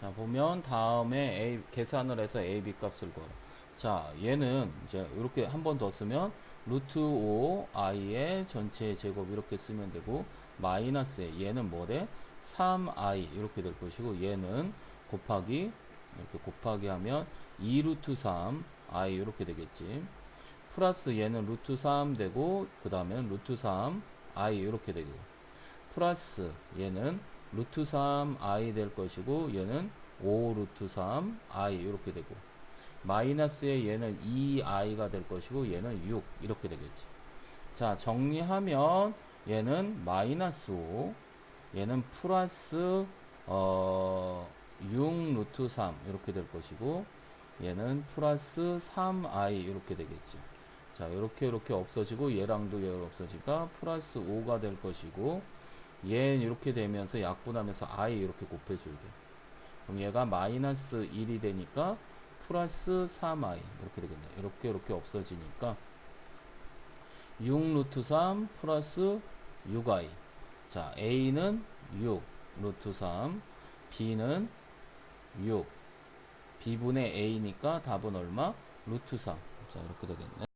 자, 보면 다음에 A, 계산을 해서 A, B 값을 구하라. 자, 얘는 이제 이렇게 한 번 더 쓰면 루트 5 i의 전체 제곱 이렇게 쓰면 되고 마이너스에 얘는 뭐래? 3i 이렇게 될 것이고 얘는 곱하기 이렇게 곱하기 하면 2 루트 3 i 이렇게 되겠지. 플러스 얘는 루트 3 되고 그 다음에 루트 3 i 이렇게 되고 플러스 얘는 루트 3 i 될 것이고 얘는 5 루트 3 i 이렇게 되고 마이너스에 얘는 2i가 될 것이고 얘는 6 이렇게 되겠지. 자 정리하면 얘는 마이너스 5 얘는 플러스 어, 6 루트 3 이렇게 될 것이고 얘는 플러스 3i 이렇게 되겠지. 자 이렇게 이렇게 없어지고 얘랑도 얘가 없어지니까 플러스 5가 될 것이고 얘는 이렇게 되면서 약분하면서 i 이렇게 곱해줄게. 그럼 얘가 마이너스 1이 되니까 플러스 3i 이렇게 되겠네. 이렇게 이렇게 없어지니까 6 루트 3 플러스 6i. 자, a는 6 루트 3, b는 6. b분의 a니까 답은 얼마? 루트 3. 자, 이렇게 되겠네.